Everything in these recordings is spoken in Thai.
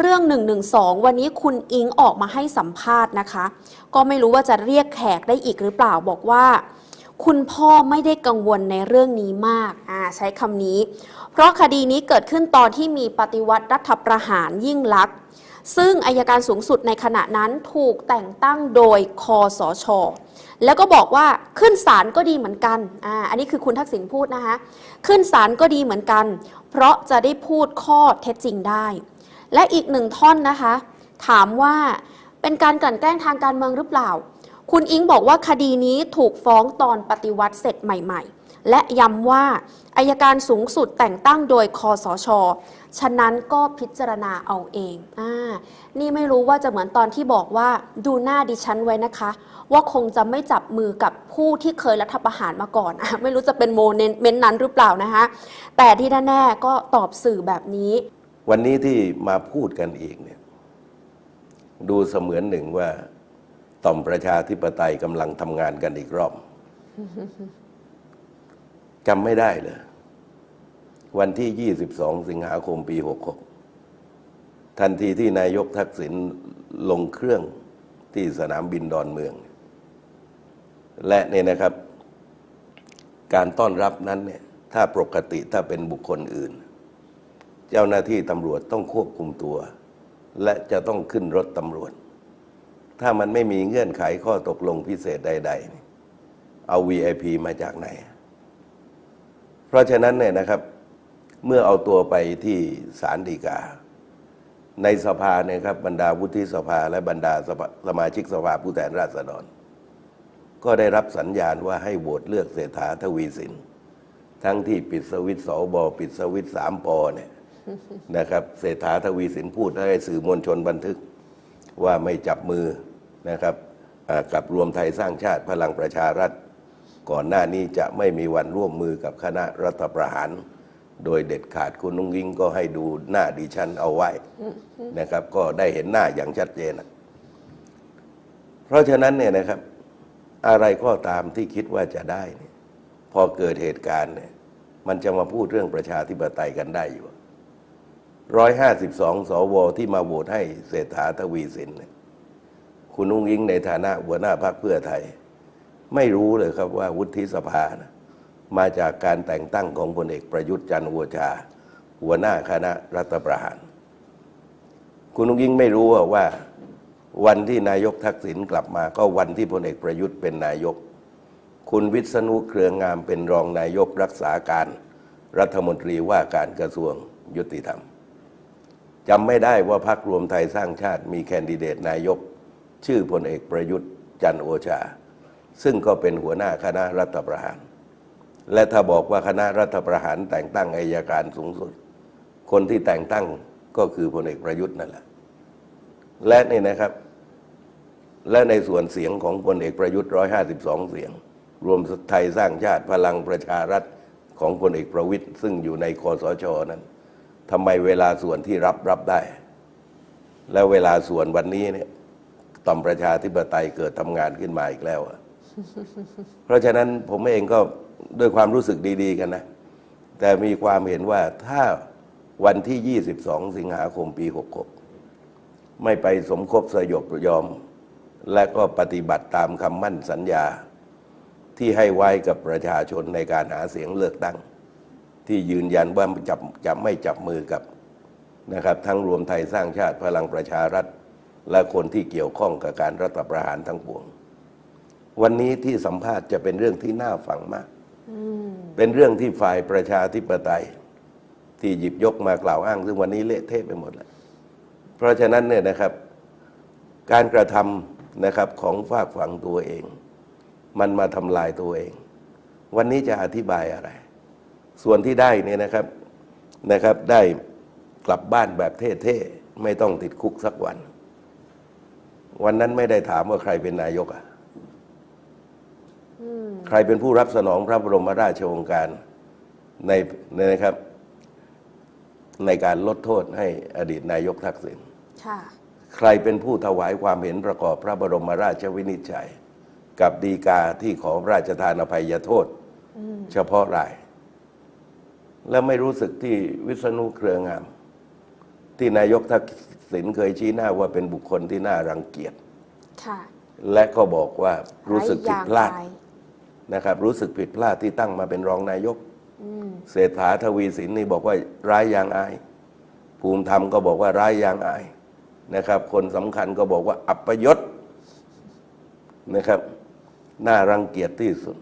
เรื่อง 112 วันนี้คุณอิงออกมาให้สัมภาษณ์นะคะ ก็ไม่รู้ว่าจะเรียกแขกได้อีกหรือเปล่าบอกว่า คุณพ่อไม่ได้กังวลในเรื่องนี้มากอ่าใช้คำนี้ เพราะคดีนี้เกิดขึ้นตอนที่มีปฏิวัติรัฐประหารยิ่งลักษณ์ซึ่งอายการสูงสุดในขณะนั้นถูกแต่งตั้งโดยคอสช แล้วก็บอกว่าขึ้นศาลก็ดีเหมือนกันอ่าอันนี้คือคุณทักษิณพูดนะคะ ขึ้นศาลก็ดีเหมือนกัน เพราะจะได้พูดข้อเท็จจริงได้ และอีกหนึ่งท่อนนะคะ ถามว่าเป็นการกลั่นแกล้งทางการเมืองหรือเปล่า คุณอิงบอกว่าคดีนี้ถูกฟ้องตอนปฏิวัติเสร็จใหม่ ๆ และย้ำว่าอายการสูงสุดแต่งตั้งโดยคอสช ฉะนั้นก็พิจารณาเอาเองอ่านี่ไม่รู้ว่าจะเหมือนตอนที่บอกว่าดูหน้าดิฉันไว้นะคะ ว่าคงจะไม่จับมือกับผู้ที่เคยรัฐประหารมาก่อน ไม่รู้จะเป็นโมเมนต์นั้นหรือเปล่านะคะ แต่ที่แน่ๆก็ตอบสื่อแบบนี้ วันนี้ที่มาพูดกันอีกเนี่ยดูเสมือนหนึ่งว่า ต่อมประชาธิปไตยกำลังทำงานกันอีกรอบจำไม่ได้เลยวันที่ 22 สิงหาคมปี 66 ทันทีที่นายกทักษิณลงเครื่องที่สนามบินดอนเมือง และเนี่ยนะครับ การต้อนรับนั้นเนี่ยถ้าปกติถ้าเป็นบุคคลอื่น เจ้าหน้าที่ตำรวจต้องควบคุมตัว และจะต้องขึ้นรถตำรวจ ถ้ามันไม่มีเงื่อนไขข้อตกลงพิเศษใด ๆ เอา VIP มาจากไหน เพราะฉะนั้นเนี่ยนะครับ เมื่อเอาตัวไปที่ศาลฎีกา ในสภาเนี่ยครับบรรดาวุฒิสภาและบรรดาสสมาชิกสภาผู้แทนราษฎร ก็ได้รับสัญญาณว่าให้โหวตเลือกเศรษฐาทวีสินทั้งที่ปิดสวิตช์สบปิดสวิตสามปอเนี่ย นะครับเศรษฐาทวีสินพูดให้สื่อมวลชนบันทึกว่าไม่จับมือนะครับอ่ากับรวมไทยสร้างชาติพลังประชารัฐ ก่อนหน้านี้จะไม่มีวันร่วมมือกับคณะรัฐประหาร โดยเด็ดขาดคุณนุ้งยิงก็ให้ดูหน้าดิฉันเอาไว้นะครับ ก็ได้เห็นหน้าอย่างชัดเจนอะเพราะฉะนั้นเนี่ยนะครับ อะไรก็ตามที่คิดว่าจะได้เนี่ยพอเกิดเหตุการณ์เนี่ยมันจะมาพูดเรื่องประชาธิปไตยกันได้อยู่ ร้อยห้าสิบสองสว ที่มาโหวตให้เศรษฐาทวีสิน คุณนุ้งยิงในฐานะหัวหน้าพรรคเพื่อไทย ไม่รู้เลยครับว่าวุฒิสภานะมาจากการแต่งตั้งของพลเอกประยุทธ์จันทร์โอชา หัวหน้าคณะรัฐประหาร คุณนุ้งยิงไม่รู้ว่าว่าวันที่นายกทักษิณกลับมาก็วันที่พลเอกประยุทธ์เป็นนายก คุณวิษณุเครืองามเป็นรองนายกรักษาการ รัฐมนตรีว่าการกระทรวงยุติธรรม จำไม่ได้ว่าพรรครวมไทยสร้างชาติมีแคนดิเดตนายก ชื่อพลเอกประยุทธ์จันโอชา ซึ่งก็เป็นหัวหน้าคณะรัฐประหาร และถ้าบอกว่าคณะรัฐประหารแต่งตั้งอายการสูงสุด คนที่แต่งตั้งก็คือพลเอกประยุทธ์นั่นแหละ และนี่นะครับ และในส่วนเสียงของพลเอกประยุทธ์152 เสียง รวมไทยสร้างชาติพลังประชารัฐของพลเอกประวิตยซึ่งอยู่ในคอสชนั้น ทำไมเวลาส่วนที่รับรับได้ แล้วเวลาส่วนวันนี้เนี่ยต่อมประชาธิปไตยเกิดทำงานขึ้นมาอีกแล้วอะเพราะฉะนั้นผมเองก็ด้วยความรู้สึกดีๆกันนะ แต่มีความเห็นว่าถ้าวันที่ 22 สิงหาคมปี 66 ไม่ไปสมคบสยบยอม และก็ปฏิบัติตามคำมั่นสัญญาที่ให้ไว้กับประชาชนในการหาเสียงเลือกตั้ง ที่ยืนยันว่าจะจะไม่จับมือกับนะครับ ทั้งรวมไทยสร้างชาติพลังประชารัฐ และคนที่เกี่ยวข้องกับการรัฐประหารทั้งปวง วันนี้ที่สัมภาษณ์จะเป็นเรื่องที่น่าฟังมากเป็นเรื่องที่ฝ่ายประชาธิปไตย ที่หยิบยกมากล่าวอ้าง ซึ่งวันนี้เละเทะไปหมดแล้วเพราะฉะนั้นเนี่ยนะครับ การกระทำนะครับของฝากฝั่งตัวเอง มันมาทำลายตัวเอง วันนี้จะอธิบายอะไร ส่วนที่ได้เนี่ยนะครับนะครับ ได้กลับบ้านแบบเท่ๆไม่ต้องติดคุกสักวัน วันนั้นไม่ได้ถามว่าใครเป็นนายกอะใครเป็นผู้รับสนองพระบรมราชโองการในในนะครับ ในการลดโทษให้อดีตนายกทักษิณค่ะใครเป็นผู้ถวายความเห็นประกอบพระบรมราชวินิจฉัย กับดีกาที่ขอพระราชทานอภัยโทษ เฉพาะราย และไม่รู้สึกที่วิษณุเครืองาม ที่นายกทักสินเคยชี้หน้าว่าเป็นบุคคลที่น่ารังเกียจค่ะและก็บอกว่ารู้สึกผิดพลาดไร้ยงอายนะครับ รู้สึกผิดพลาดที่ตั้งมาเป็นรองนายกอืมเศรษฐาทวีสินนี่บอกว่าร้ายยางอาย ภูมิธรรมก็บอกว่าร้ายยางอายนะครับ คนสำคัญก็บอกว่าอัปยศนะครับน่ารังเกียจที่สุด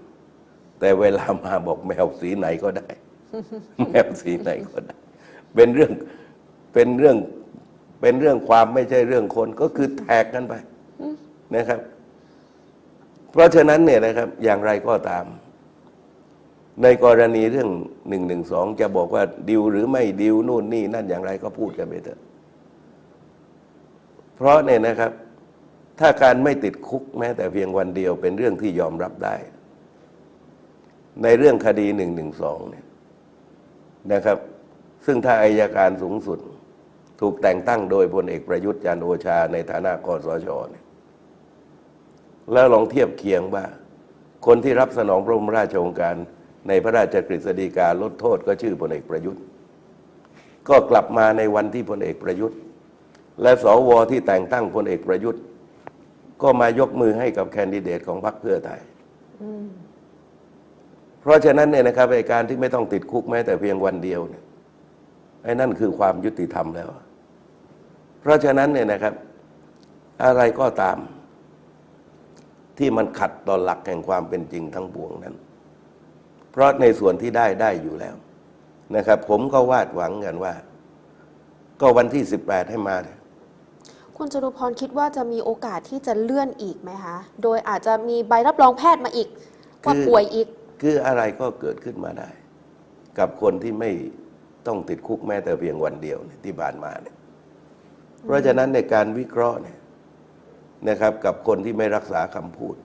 แต่เวลามาบอกแมวสีไหนก็ได้ แมวสีไหนก็ได้เป็นเรื่องเป็นเรื่องเป็นเรื่องความไม่ใช่เรื่องคนก็คือแทกกันไปนะครับ เพราะฉะนั้นเนี่ยนะครับ อย่างไรก็ตาม ในกรณีเรื่องหนึ่งหนึ่งสองจะบอกว่าดิวหรือไม่ดิวนู่นนี่นั่นอย่างไรก็พูดกันไปเถอะ เพราะเนี่ยนะครับ ถ้าการไม่ติดคุกแม้แต่เพียงวันเดียวเป็นเรื่องที่ยอมรับได้ ในเรื่องคดีหนึ่งหนึ่งสองเนี่ย นะครับ ซึ่งถ้าอายการสูงสุด ถูกแต่งตั้งโดยพลเอกประยุทธ์จันโอชาในฐานะคอสชเนี่ยแล้วลองเทียบเคียงว่า คนที่รับสนองพระบรมราชโองการ ในพระราชกฤษฎีกาลดโทษก็ชื่อพลเอกประยุทธ์ ก็กลับมาในวันที่พลเอกประยุทธ์ และสวที่แต่งตั้งพลเอกประยุทธ์ ก็มายกมือให้กับแคนดิเดตของพรรคเพื่อไทย เพราะฉะนั้นเนี่ยนะครับไอการที่ไม่ต้องติดคุกแม้แต่เพียงวันเดียวเนี่ยไอ้นั่นคือความยุติธรรมแล้ว เพราะฉะนั้นเนี่ยนะครับ อะไรก็ตาม ที่มันขัดต่อหลักแห่งความเป็นจริงทั้งปวงนั้น เพราะในส่วนที่ได้ได้อยู่แล้วนะครับ ผมก็วาดหวังกันว่า ก็วันที่สิบแปดให้มาเนี่ยคุณจตุพรคิดว่าจะมีโอกาสที่จะเลื่อนอีกไหมคะ โดยอาจจะมีใบรับรองแพทย์มาอีกว่าคือป่วยอีก คืออะไรก็เกิดขึ้นมาได้ กับคนที่ไม่ต้องติดคุกแม้แต่เพียงวันเดียวยที่ผ่านมาเนี่ยเพราะฉะนั้นในการวิเคราะห์เนี่ยนะครับ กับคนที่ไม่รักษาคำพูด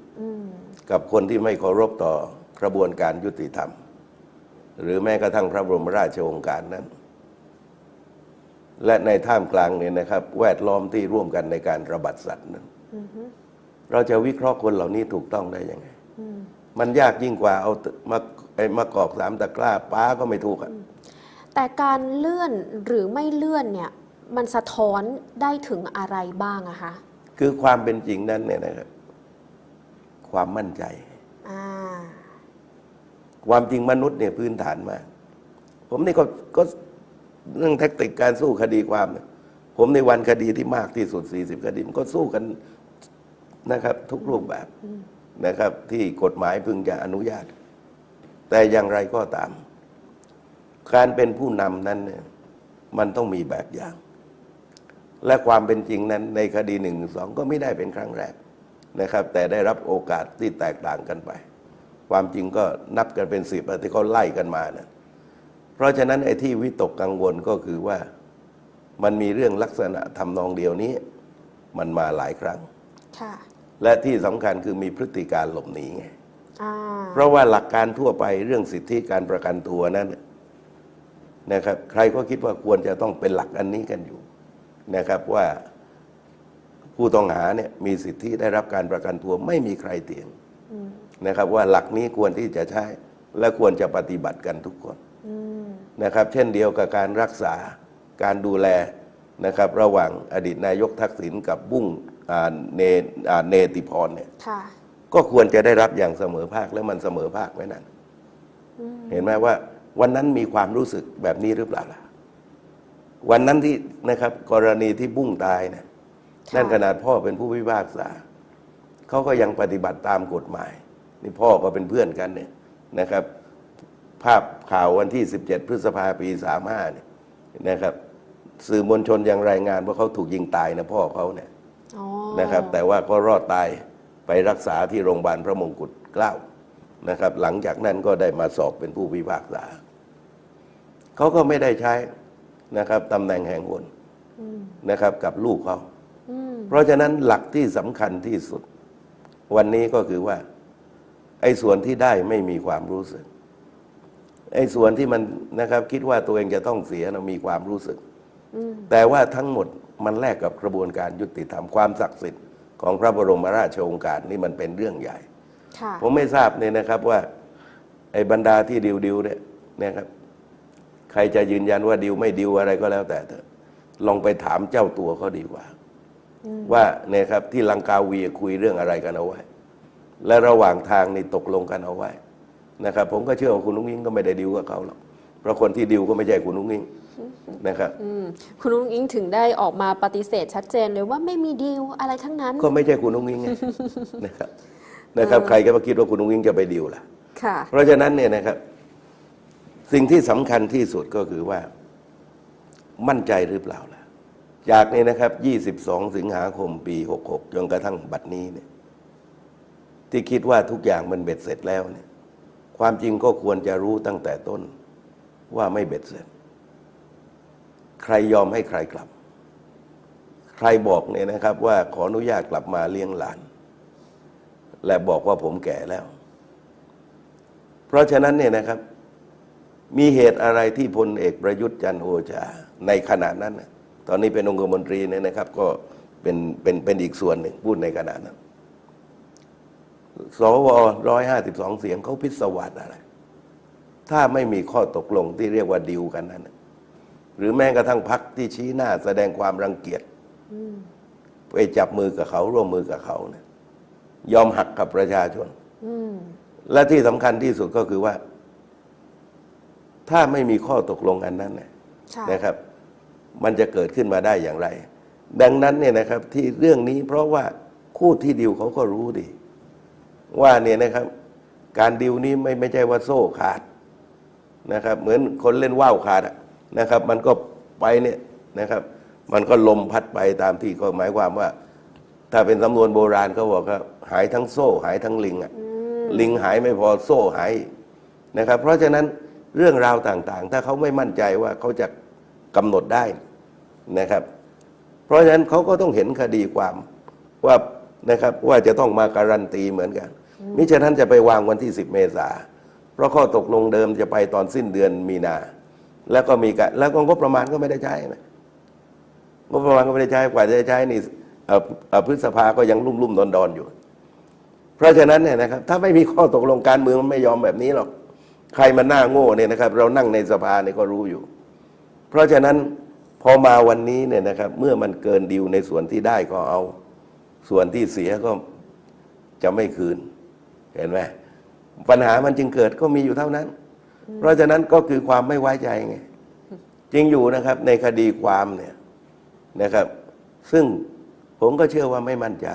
กับคนที่ไม่เคารพต่อกระบวนการยุติธรรม หรือแม้กระทั่งพระบรมราชโองการนั้น และในท่ามกลางเนี่ยนะครับ แวดล้อมที่ร่วมกันในการระบาดสัตว์นั้นเราจะวิเคราะห์คนเหล่านี้ถูกต้องได้ยังไง มมันยากยิ่งกว่าเอามาไอ้มากอกสามตะกร้าป้าก็ไม่ถูกอะแต่การเลื่อนหรือไม่เลื่อนเนี่ยมันสะท้อนได้ถึงอะไรบ้างอะคะคือความเป็นจริงนั้นเนี่ยนะครับความมั่นใจอ่าความจริงมนุษย์เนี่ยพื้นฐานมาก ผมนี่ก็ก็เรื่องแท็กติกการสู้คดีความเนี่ยผมในวันคดีที่มากที่สุด 40 คดีมันก็สู้กันนะครับ ทุกรูปแบบ นะครับ ที่กฎหมายพึงจะอนุญาต แต่อย่างไรก็ตาม การเป็นผู้นำนั้นเนี่ยมันต้องมีแบบอย่าง และความเป็นจริงนั้นในคดีหนึ่งสองก็ไม่ได้เป็นครั้งแรกนะครับ แต่ได้รับโอกาสที่แตกต่างกันไป ความจริงก็นับกันเป็นสิบที่เขาไล่กันมานะเพราะฉะนั้นไอ้ที่วิตกกังวลก็คือว่ามันมีเรื่องลักษณะทำนองเดียวนี้ มันมาหลายครั้งค่ะ และที่สำคัญคือมีพฤติการหลบหนีไงอ่าเพราะว่าหลักการทั่วไปเรื่องสิทธิการประกันตัวนั้นนะครับ ใครก็คิดว่าควรจะต้องเป็นหลักอันนี้กันอยู่นะครับว่าผู้ต้องหาเนี่ยมีสิทธิได้รับการประกันตัวไม่มีใครเตียงอืมนะครับ ว่าหลักนี้ควรที่จะใช้และควรจะปฏิบัติกันทุกคนอืมนะครับ เช่นเดียวกับการรักษาการดูแลนะครับ ระหว่างอดีตนายกทักษิณกับบุ้งอ่า เนอ่าเนติพรเนี่ยค่ะก็ควรจะได้รับอย่างเสมอภาคแล้วมันเสมอภาคไหมนั่นอืมเห็นไหมว่า วันนั้นมีความรู้สึกแบบนี้หรือเปล่าล่ะวันนั้นที่นะครับ กรณีที่บุ้งตายเนะค่ะนั่นขนาดพ่อเป็นผู้พิพากษาเขาก็ยังปฏิบัติตามกฎหมาย นี่พ่อก็เป็นเพื่อนกันเนี่ยนะครับ ภาพข่าววันที่ 17 พฤษภาปี 35เนี่ยนะครับ สื่อมวลชนยังรายงานว่าเขาถูกยิงตายนะพ่อเขาเนี่ยอ๋อ นะครับ แต่ว่าก็รอดตายไปรักษาที่โรงพยาบาลพระมงกุฎเกล้านะครับ หลังจากนั้นก็ได้มาสอบเป็นผู้พิพากษาเขาก็ไม่ได้ใช้นะครับตำแหน่งแห่งหนอืมนะครับกับลูกเขาอืมเพราะฉะนั้นหลักที่สำคัญที่สุด วันนี้ก็คือว่า ไอ้ส่วนที่ได้ไม่มีความรู้สึก ไอ้ส่วนที่มันนะครับ คิดว่าตัวเองจะต้องเสียนะมีความรู้สึกอืม แต่ว่าทั้งหมดมันแลกกับกระบวนการยุติธรรมความศักดิ์สิทธิ์ของพระบรมราชโองการนี่มันเป็นเรื่องใหญ่ค่ะผมไม่ทราบเนี่ยนะครับว่าไอ้บรรดาที่ดิวดิวๆเนี่ยนะครับ ใครจะยืนยันว่าดิวไม่ดิวอะไรก็แล้วแต่เถอะลองไปถามเจ้าตัวเขาดีกว่า ว่าเนี่ยครับที่ลังกาวีคุยเรื่องอะไรกันเอาไว้ และระหว่างทางนี่ตกลงกันเอาไว้นะครับ ผมก็เชื่อว่าคุณนุ้งอิงก็ไม่ได้ดิวกับเขาหรอก เพราะคนที่ดิวก็ไม่ใช่คุณนุ้งอิงนะครับอืมคุณนุ้งอิงถึงได้ออกมาปฏิเสธชัดเจนเลยว่าไม่มีดีลอะไรทั้งนั้น ก็ไม่ใช่คุณนุ้งอิงไงนะครับนะครับ ใครก็มาคิดว่าคุณนุ้งอิงจะไปดิวล่ะค่ะเพราะฉะนั้นเนี่ยนะครับ สิ่งที่สำคัญที่สุดก็คือว่า มั่นใจหรือเปล่าล่ะจากนี้นะครับ 22 สิงหาคมปี 66 จนกระทั่งบัดนี้เนี่ย ที่คิดว่าทุกอย่างมันเบ็ดเสร็จแล้วเนี่ย ความจริงก็ควรจะรู้ตั้งแต่ต้น ว่าไม่เบ็ดเสร็จ ใครยอมให้ใครกลับ ใครบอกเนี่ยนะครับว่าขออนุญาตกลับมาเลี้ยงหลาน และบอกว่าผมแก่แล้ว เพราะฉะนั้นเนี่ยนะครับ มีเหตุอะไรที่พลเอกประยุทธ์จันโอชา ในขณะนั้น ตอนนี้เป็นองคมนตรีเนี่ยนะครับ ก็เป็นเป็นเป็นอีกส่วนหนึ่งพูดในขณะนั้นสวร้อยห้าสิบสองเสียงเขาพิศวาสอะไร ถ้าไม่มีข้อตกลงที่เรียกว่าดิวกันนั้นน่ะหรือแม้กระทั่งพักที่ชี้หน้าแสดงความรังเกียจไปจับมือกับเขาร่วมมือกับเขาเนี่ยยอมหักกับประชาชนอืมและที่สำคัญที่สุดก็คือว่า ถ้าไม่มีข้อตกลงอันนั้นเนี่ยค่ะนะครับ มันจะเกิดขึ้นมาได้อย่างไร ดังนั้นเนี่ยนะครับ ที่เรื่องนี้เพราะว่าคู่ที่ดิวเขาก็รู้ดี ว่าเนี่ยนะครับ การดิวนี้ไม่ไม่ใช่ว่าโซ่ขาด นะครับ เหมือนคนเล่นว่าวขาดอะนะครับ มันก็ไปเนี่ยนะครับ มันก็ลมพัดไปตามที่ก็หมายความว่า ถ้าเป็นสำนวนโบราณเขาบอกว่าหายทั้งโซ่ หายทั้งลิงอะลิงหายไม่พอโซ่หายอีกนะครับ เพราะฉะนั้นเรื่องราวต่างๆ ถ้าเขาไม่มั่นใจว่าเขาจะกำหนดได้นะครับ เพราะฉะนั้นเขาก็ต้องเห็นคดีความว่านะครับว่าจะต้องมาการันตีเหมือนกันมิฉะนั้นจะไปวางวันที่ 10 เมษา เพราะข้อตกลงเดิมจะไปตอนสิ้นเดือนมีนา แล้วก็มีการแล้วก็งบประมาณก็ไม่ได้ใช้นะงบประมาณก็ไม่ได้ใช้กว่าจะใช้นี่เอ่อเอ่อพฤษภาก็ยังลุ่มๆดอนๆอยู่ เพราะฉะนั้นเนี่ยนะครับถ้าไม่มีข้อตกลงการเมืองมันไม่ยอมแบบนี้หรอกใครมันหน้าโง่เนี่ยนะครับ เรานั่งในสภาเนี่ยก็รู้อยู่ เพราะฉะนั้นพอมาวันนี้เนี่ยนะครับ เมื่อมันเกินดิวในส่วนที่ได้ก็เอา ส่วนที่เสียก็จะไม่คืน เห็นไหม ปัญหามันจึงเกิดก็มีอยู่เท่านั้น เพราะฉะนั้นก็คือความไม่ไว้ใจไงจริงอยู่นะครับในคดีความเนี่ยนะครับ ซึ่งผมก็เชื่อว่าไม่มั่นใจ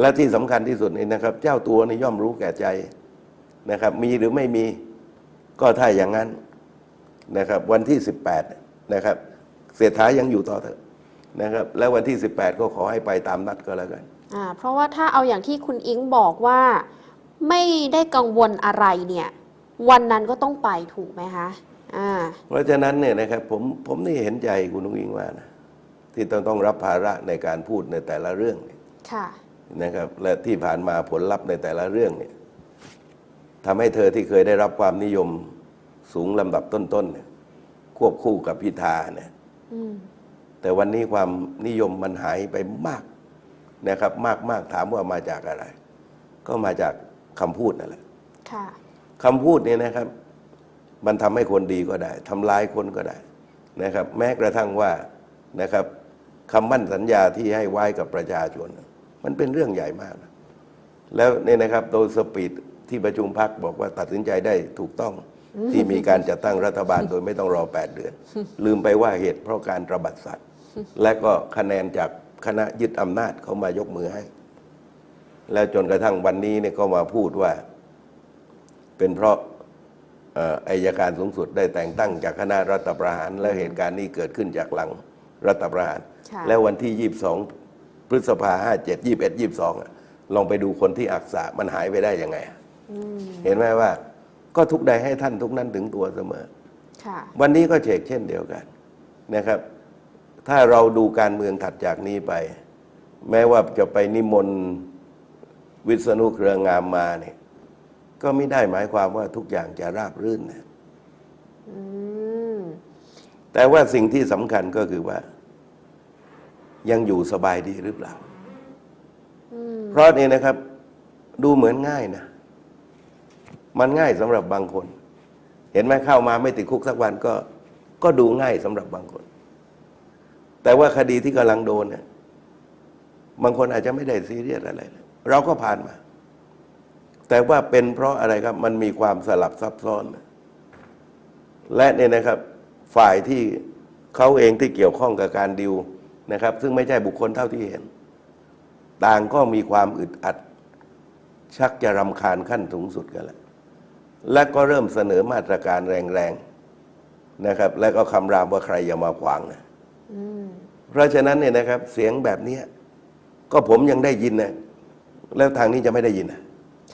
และที่สำคัญที่สุดนี่นะครับ เจ้าตัวนี่ย่อมรู้แก่ใจนะครับ มีหรือไม่มีก็ถ้าอย่างนั้นนะครับ วันที่ 18 นะครับเศรษฐายังอยู่ต่อเถอะนะครับ แล้ววันที่ 18 ก็ขอให้ไปตามนัดก็แล้วกันอ่าเพราะว่าถ้าเอาอย่างที่คุณอิงบอกว่า ไม่ได้กังวลอะไรเนี่ย วันนั้นก็ต้องไปถูกไหมคะอ่าเพราะฉะนั้นเนี่ยนะครับผมผมนี่เห็นใจคุณนุ้งอิงว่านะที่ต้องต้องรับภาระในการพูดในแต่ละเรื่องเนี่ยค่ะนะครับ และที่ผ่านมาผลลัพธ์ในแต่ละเรื่องเนี่ยทำให้เธอที่เคยได้รับความนิยมสูงลำดับต้นๆเนี่ยควบคู่กับพิธาเนี่ยอืมแต่วันนี้ความนิยมมันหายไปมากนะครับ มากมากถามว่ามาจากอะไร ก็มาจาก คำพูดนั่นแหละค่ะคำพูดเนี่ยนะครับ มันทำให้คนดีก็ได้ทำลายคนก็ได้นะครับ แม้กระทั่งว่านะครับคำมั่นสัญญาที่ให้ไว้กับประชาชน มันเป็นเรื่องใหญ่มากนะแล้วเนี่ยนะครับโดยสปีดที่ประชุมพักบอกว่าตัดสินใจได้ถูกต้องที่มีการจัดตั้งรัฐบาลโดยไม่ต้องรอ 8 เดือน ลืมไปว่าเหตุเพราะการระบาดสัตว์ และก็คะแนนจากคณะยึดอำนาจเขามายกมือให้ แล้วจนกระทั่งวันนี้เนี่ยก็มาพูดว่า เป็นเพราะเอ่ออายการสูงสุดได้แต่งตั้งจากคณะรัฐประหาร และเหตุการณ์นี้เกิดขึ้นจากหลังรัฐประหารค่ะแล้ววันที่ 22 พฤษภาห้าเจ็ดยี่สิบเอ็ดยี่สิบสองลองไปดูคนที่อักษะมันหายไปได้ยังไงอะเห็นไหมว่า ก็ทุกใดให้ท่านทุกนั้นถึงตัวเสมอค่ะวันนี้ก็เชกเช่นเดียวกันนะครับ ถ้าเราดูการเมืองถัดจากนี้ไป แม้ว่าจะไปนิมนต์ วิษณุเครืองามมาเนี่ยก็ไม่ได้หมายความว่าทุกอย่างจะราบรื่นนะอืมแต่ว่าสิ่งที่สำคัญก็คือว่า ยังอยู่สบายดีหรือเปล่าเพราะนี่นะครับ ดูเหมือนง่ายนะ มันง่ายสำหรับบางคน เห็นไหมเข้ามาไม่ติดคุกสักวันก็ ก็ดูง่ายสำหรับบางคน แต่ว่าคดีที่กำลังโดนเนี่ยบางคนอาจจะไม่ได้ซีเรียสอะไรนะ เราก็ผ่านมา แต่ว่าเป็นเพราะอะไรครับ มันมีความสลับซับซ้อน และเนี่ยนะครับ ฝ่ายที่เขาเองที่เกี่ยวข้องกับการดิวนะครับ ซึ่งไม่ใช่บุคคลเท่าที่เห็น ต่างก็มีความอึดอัด ชักจะรำคาญขั้นสูงสุดกันแล้วและก็เริ่มเสนอมาตรการแรงๆนะครับ และก็คำรามว่าใครอย่ามาขวางนะอืมเพราะฉะนั้นเนี่ยนะครับ เสียงแบบเนี้ยก็ผมยังได้ยินนะ แล้วทางนี้จะไม่ได้ยินนะ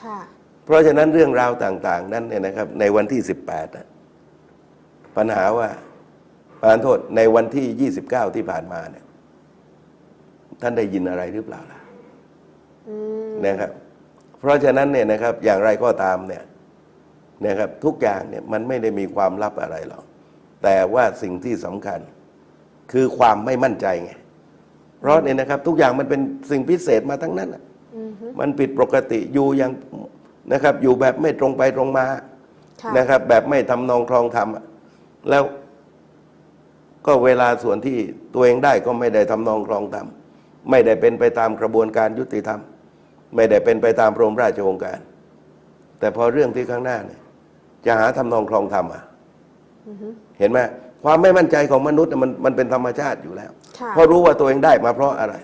ค่ะเพราะฉะนั้นเรื่องราวต่าง ๆ นั้นเนี่ยนะครับ ในวันที่ 18นะปัญหาว่าประธานโทษในวันที่ 29 ที่ผ่านมาเนี่ย ท่านได้ยินอะไรหรือเปล่าล่ะอืมนะครับ เพราะฉะนั้นเนี่ยนะครับ อย่างไรก็ตามเนี่ยนะครับ ทุกอย่างเนี่ยมันไม่ได้มีความลับอะไรหรอกแต่ว่าสิ่งที่สำคัญคือความไม่มั่นใจไงเพราะเนี่ยนะครับ ทุกอย่างมันเป็นสิ่งพิเศษมาทั้งนั้นน่ะอื มฮึมันผิดปกติอยู่อย่างนะครับ อยู่แบบไม่ตรงไปตรงมาค่ะนะครับ แบบไม่ทำนองคลองธรรมอะแล้วก็เวลาส่วนที่ตัวเองได้ก็ไม่ได้ทำนองคลองธรรมไม่ได้เป็นไปตามกระบวนการยุติธรรม ไม่ได้เป็นไปตามพระบรมราชโองการ แต่พอเรื่องที่ข้างหน้าเนี่ยจะหาทำนองคลองธรรมอะอือฮึเห็นไหมความไม่มั่นใจของมนุษย์น่ะมันมันเป็นธรรมชาติอยู่แล้วค่ะเพราะรู้ว่าตัวเองได้มาเพราะอะไร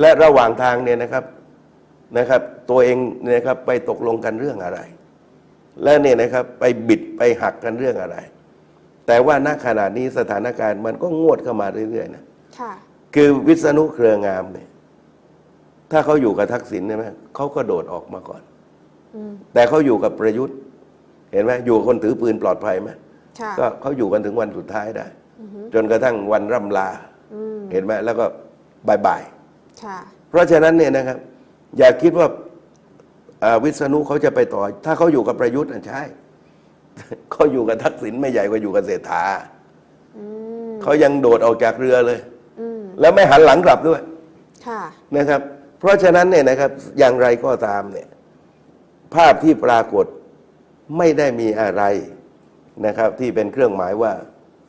และระหว่างทางเนี่ยนะครับ นะครับ ตัวเองเนี่ยนะครับไปตกลงกันเรื่องอะไร และเนี่ยนะครับไปบิดไปหักกันเรื่องอะไร แต่ว่าณขณะนี้สถานการณ์มันก็งวดเข้ามาเรื่อยๆนะค่ะคือวิษณุเครืองามเนี่ย ถ้าเขาอยู่กับทักษิณใช่ไหมเขาก็โดดออกมาก่อนอืมแต่เขาอยู่กับประยุทธ์ เห็นไหมอยู่กับคนถือปืนปลอดภัยไหมค่ะก็เขาอยู่กันถึงวันสุดท้ายได้อือฮึจนกระทั่งวันร่ำลาอืมเห็นไหมแล้วก็บายบายค่ะเพราะฉะนั้นเนี่ยนะครับ อย่าคิดว่าอ่าวิษณุเขาจะไปต่อ ถ้าเขาอยู่กับประยุทธ์นะใช่เขาอยู่กับทักษิณไม่ใหญ่กว่าอยู่กับเศรษฐาอืมเขายังโดดออกจากเรือเลยอืมแล้วไม่หันหลังกลับด้วยค่ะนะครับ เพราะฉะนั้นเนี่ยนะครับ อย่างไรก็ตามเนี่ย ภาพที่ปรากฏไม่ได้มีอะไรนะครับ ที่เป็นเครื่องหมายว่า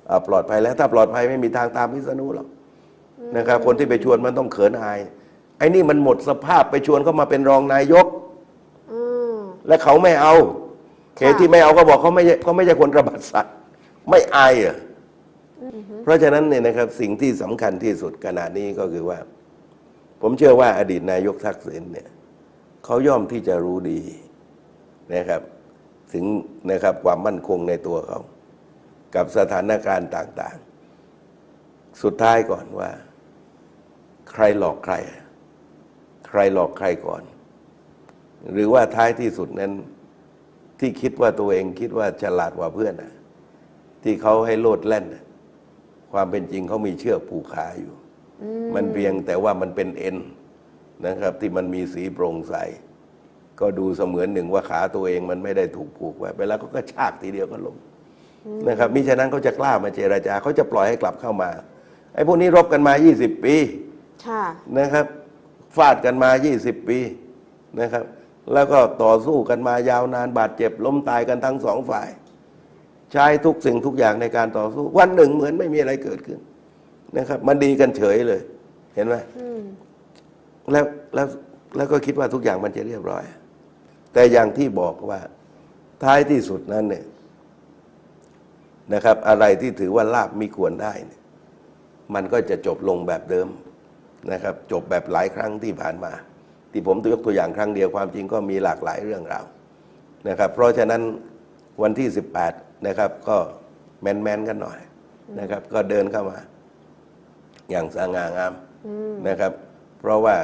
อ่าปลอดภัยแล้ว ถ้าปลอดภัยไม่มีทางตามวิษณุหรอกนะครับ คนที่ไปชวนมันต้องเขินอาย ไอ้นี่มันหมดสภาพไปชวนเขามาเป็นรองนายก อืม และเขาไม่เอาเหตุที่ไม่เอาก็บอกเขาไม่ใช่เขาไม่ใช่คนระบาดสัตว์ ไม่อายเหรออเพราะฉะนั้นเนี่ยนะครับสิ่งที่สำคัญที่สุดขณะนี้ก็คือว่า ผมเชื่อว่าอดีตนายกทักษิณเนี่ยเขาย่อมที่จะรู้ดีนะครับ ถึงนะครับความมั่นคงในตัวเขา กับสถานการณ์ต่าง ๆ สุดท้ายก่อนว่า ใครหลอกใครใค รหลอกใครก่อน หรือว่าท้ายที่สุดนั้นที่คิดว่าตัวเองคิดว่าฉลาดกว่าเพื่อนน่ะที่เขาให้โลดแล่นน่ะความเป็นจริงเขามีเชือกผูกขาอยู่อืมมันเพียงแต่ว่ามันเป็นเอ็นนะครับ ที่มันมีสีโปร่งใส ก็ดูเสมือนหนึ่งว่าขาตัวเองมันไม่ได้ถูกผูกไว้ไปแล้วเขาก็ชากทีเดียวก็ล้มนะครับมิฉะนั้นเขาจะกล้ามาเจราจาเขาจะปล่อยให้กลับเข้ามาไอ้พวกนี้รบกันมา 20 ปีค่ะนะครับ ฟาดกันมา 20 ปีนะครับ แล้วก็ต่อสู้กันมายาวนานบาดเจ็บ ล้มตายกันทั้งสองฝ่าย ใช้ทุกสิ่งทุกอย่างในการต่อสู้ วันหนึ่งเหมือนไม่มีอะไรเกิดขึ้นนะครับ มันดีกันเฉยเลย เห็นไหมอืมแล้วแล้วแล้วก็คิดว่าทุกอย่างมันจะเรียบร้อย แต่อย่างที่บอกว่า ท้ายที่สุดนั้นเนี่ยนะครับ อะไรที่ถือว่าลาบมีควรได้เนี่ยมันก็จะจบลงแบบเดิม นะครับจบแบบหลายครั้งที่ผ่านมา ที่ผมยกตัวอย่างครั้งเดียวความจริงก็มีหลากหลายเรื่องราวนะครับ เพราะฉะนั้นวันที่ 18 นะครับ ก็แมนๆกันหน่อยนะครับ ก็เดินเข้ามา อย่างสง่างามอืมนะครับ เพราะว่า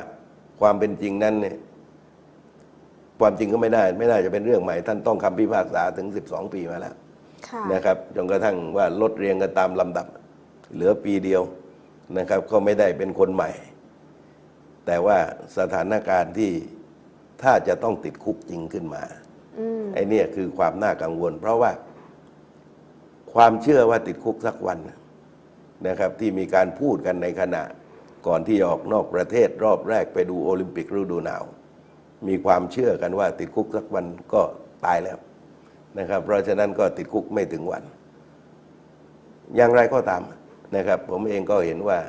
ความเป็นจริงนั้นเนี่ยความจริงก็ไม่ได้ ไม่น่าจะเป็นเรื่องใหม่ ท่านต้องคำพิพากษาถึง 12 ปีมาแล้วค่ะนะครับจนกระทั่งว่าลดเรียงกันตามลำดับ เหลือปีเดียว นะครับก็ไม่ได้เป็นคนใหม่ แต่ว่าสถานการณ์ที่ถ้าจะต้องติดคุกจริงขึ้นมาอืมไอ้เนี่ยคือความน่ากังวล เพราะว่าความเชื่อว่าติดคุกสักวันนะครับ ที่มีการพูดกันในขณะก่อนที่จะออกนอกประเทศรอบแรกไปดูโอลิมปิกฤดูหนาว มีความเชื่อกันว่าติดคุกสักวันก็ตายแล้วนะครับ เพราะฉะนั้นก็ติดคุกไม่ถึงวัน อย่างไรก็ตาม นะครับ ผมเองก็เห็นว่า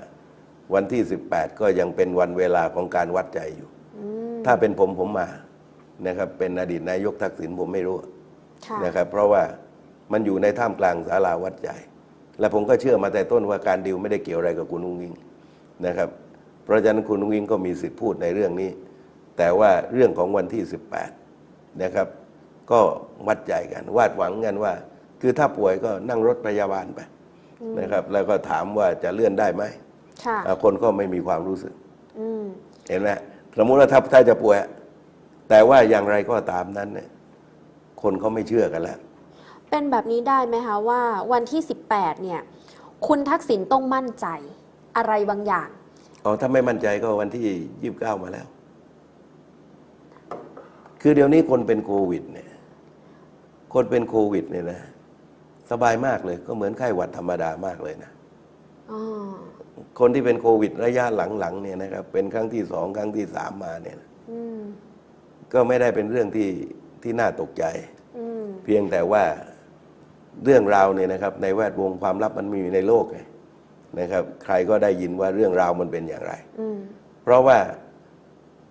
วันที่ 18 ก็ยังเป็นวันเวลาของการวัดใจอยู่อืมถ้าเป็นผมผมมานะครับ เป็นอดีตนายกทักษิณผมไม่รู้ค่ะนะครับ เพราะว่ามันอยู่ในท่ามกลางศาลาวัดใจ และผมก็เชื่อมาแต่ต้นว่าการดิวไม่ได้เกี่ยวอะไรกับคุณอุ้งอิงนะครับ เพราะฉะนั้นคุณอุ้งอิงก็มีสิทธิ์พูดในเรื่องนี้ แต่ว่าเรื่องของวันที่ 18 นะครับ ก็วัดใจกัน วาดหวังกันว่า คือถ้าป่วยก็นั่งรถพยาบาลไป นะครับ แล้วก็ถามว่าจะเลื่อนได้ไหมค่ะอะคนก็ไม่มีความรู้สึกอืมเห็นไหมสมมุติว่าถ้าถ้าจะป่วย แต่ว่าอย่างไรก็ตามนั้นเนี่ยคนเขาไม่เชื่อกันแล้ว เป็นแบบนี้ได้ไหมคะว่าวันที่ 18 เนี่ย คุณทักษิณต้องมั่นใจอะไรบางอย่างอ๋อถ้าไม่มั่นใจก็วันที่ยี่บเก้ามาแล้ว คือเดี๋ยวนี้คนเป็นโควิด เนี่ย คนเป็นโควิด เนี่ยนะ สบายมากเลย ก็เหมือนไข้หวัดธรรมดามากเลยนะอ๋อคนที่เป็นโควิดระยะหลังๆเนี่ยนะครับ เป็นครั้งที่สองครั้งที่สามมาเนี่ยอืมก็ไม่ได้เป็นเรื่องที่ที่น่าตกใจอืมเพียงแต่ว่าเรื่องราวเนี่ยนะครับ ในแวดวงความลับมันมีอยู่ในโลกไงนะครับ ใครก็ได้ยินว่าเรื่องราวมันเป็นอย่างไรอืมเพราะว่า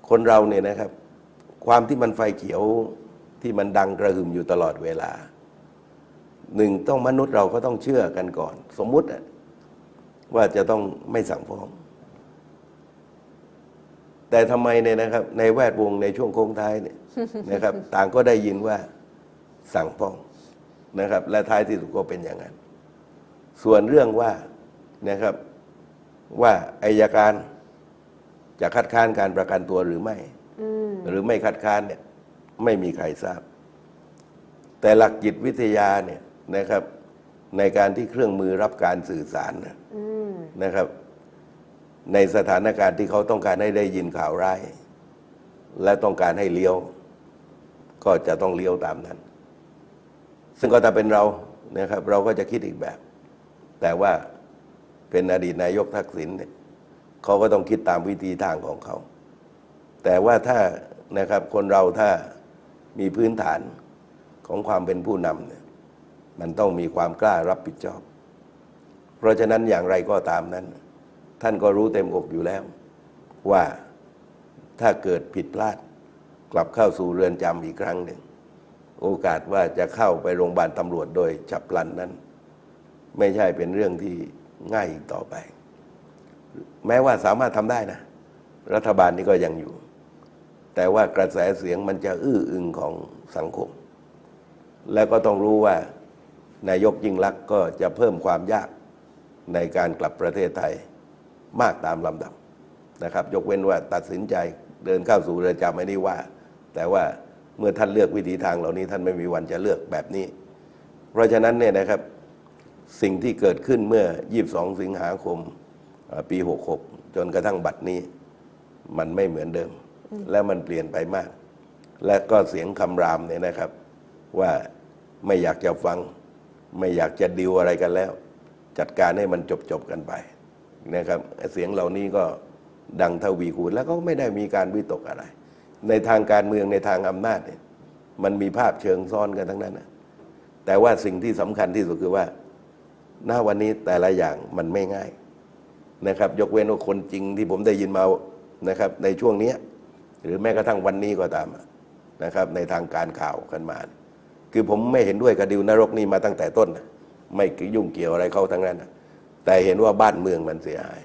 คนเราเนี่ยนะครับ ความที่มันไฟเขียวที่มันดังกระหึ่มอยู่ตลอดเวลา หนึ่งต้องมนุษย์เราก็ต้องเชื่อกันก่อน สมมุติอะว่าจะต้องไม่สั่งฟ้อง แต่ทำไมเนี่ยนะครับ ในแวดวงในช่วงโค้งท้ายเนี่ยนะครับ ต่างก็ได้ยินว่าสั่งฟ้องนะครับ และท้ายที่สุดก็เป็นอย่างนั้น ส่วนเรื่องว่านะครับ ว่าอายการจะคัดค้านการประกันตัวหรือไม่อืมหรือไม่คัดค้านเนี่ย ไม่มีใครทราบ แต่หลักจิตวิทยาเนี่ย นะครับ ในการที่เครื่องมือรับการสื่อสารนะอืมนะครับ ในสถานการณ์ที่เขาต้องการให้ได้ยินข่าวร้าย และต้องการให้เลี้ยว ก็จะต้องเลี้ยวตามนั้น ซึ่งก็ถ้าเป็นเรานะครับ เราก็จะคิดอีกแบบ แต่ว่าเป็นอดีตนายกทักษิณเนี่ยเขาก็ต้องคิดตามวิธีทางของเขา แต่ว่าถ้านะครับคนเราถ้ามีพื้นฐานของความเป็นผู้นำเนี่ย มันต้องมีความกล้ารับผิดชอบ เพราะฉะนั้นอย่างไรก็ตามนั้น ท่านก็รู้เต็มอกอยู่แล้ว ว่าถ้าเกิดผิดพลาด กลับเข้าสู่เรือนจำอีกครั้งหนึ่ง โอกาสว่าจะเข้าไปโรงพยาบาลตำรวจโดยฉับพลันนั้น ไม่ใช่เป็นเรื่องที่ง่ายอีกต่อไป แม้ว่าสามารถทำได้นะ รัฐบาลนี้ก็ยังอยู่ แต่ว่ากระแสเสียงมันจะอื้ออึงของสังคม แล้วก็ต้องรู้ว่า นายกยิ่งลักษณ์ก็จะเพิ่มความยากในการกลับประเทศไทยมากตามลำดับนะครับ ยกเว้นว่าตัดสินใจเดินเข้าสู่เรือนจำไม่ได้ว่า แต่ว่าเมื่อท่านเลือกวิธีทางเหล่านี้ท่านไม่มีวันจะเลือกแบบนี้ เพราะฉะนั้นเนี่ยนะครับสิ่งที่เกิดขึ้นเมื่อ 22 สิงหาคมปี 66 จนกระทั่งบัดนี้ มันไม่เหมือนเดิม และมันเปลี่ยนไปมาก และก็เสียงคำรามเนี่ยนะครับ ว่าไม่อยากจะฟัง ไม่อยากจะดิวอะไรกันแล้ว จัดการให้มันจบจบๆกันไปนะครับเสียงเหล่านี้ก็ดังทวีคูณแล้วก็ไม่ได้มีการวิตกอะไร ในทางการเมืองในทางอำนาจเนี่ยมันมีภาพเชิงซ้อนกันทั้งนั้นนะแต่ว่าสิ่งที่สำคัญที่สุดคือว่าหน้าวันนี้แต่ละอย่างมันไม่ง่ายนะครับ ยกเว้นว่าคนจริงที่ผมได้ยินมานะครับ ในช่วงนี้หรือแม้กระทั่งวันนี้ก็ตามนะครับ ในทางการข่าวกันมา คือผมไม่เห็นด้วยกับดิวนรกนี้มาตั้งแต่ต้นนะไม่ยุ่งเกี่ยวอะไรเขาทั้งนั้นนะแต่เห็นว่าบ้านเมืองมันเสียหาย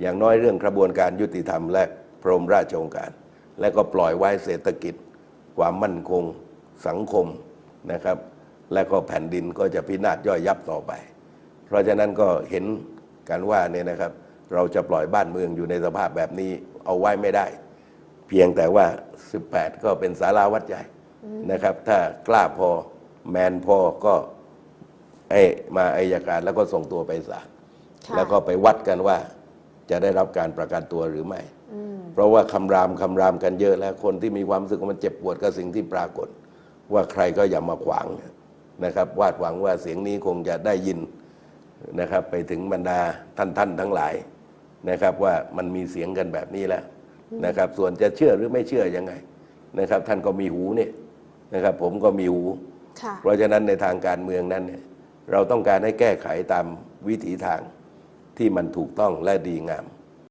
อย่างน้อยเรื่องกระบวนการยุติธรรมและพรหมราชองการ และก็ปล่อยไว้เศรษฐกิจ ความมั่นคง สังคมนะครับ และก็แผ่นดินก็จะพินาศย่อยยับต่อไป เพราะฉะนั้นก็เห็นกันว่าเนี่ยนะครับ เราจะปล่อยบ้านเมืองอยู่ในสภาพแบบนี้เอาไว้ไม่ได้ เพียงแต่ว่า 18 ก็เป็นสาราวัดใจ นะครับ ถ้ากล้าพอแมนพอก็ไอ้มาอายการแล้วก็ส่งตัวไปศาลค่ะแล้วก็ไปวัดกันว่าจะได้รับการประกันตัวหรือไม่อืมเพราะว่าคำรามคำรามกันเยอะแล้วคนที่มีความรู้สึกว่ามันเจ็บปวดกับสิ่งที่ปรากฏ ว่าใครก็อย่ามาขวางนะครับ วาดหวังว่าเสียงนี้คงจะได้ยินนะครับ ไปถึงบรรดาท่านท่านทั้งหลายนะครับ ว่ามันมีเสียงกันแบบนี้แล้วนะครับ ส่วนจะเชื่อหรือไม่เชื่อยังไงนะครับ ท่านก็มีหูเนี่ย นะครับ ผมก็มีหูค่ะเพราะฉะนั้นในทางการเมืองนั้นเนี่ยเราต้องการให้แก้ไขตามวิถีทางที่มันถูกต้องและดีงาม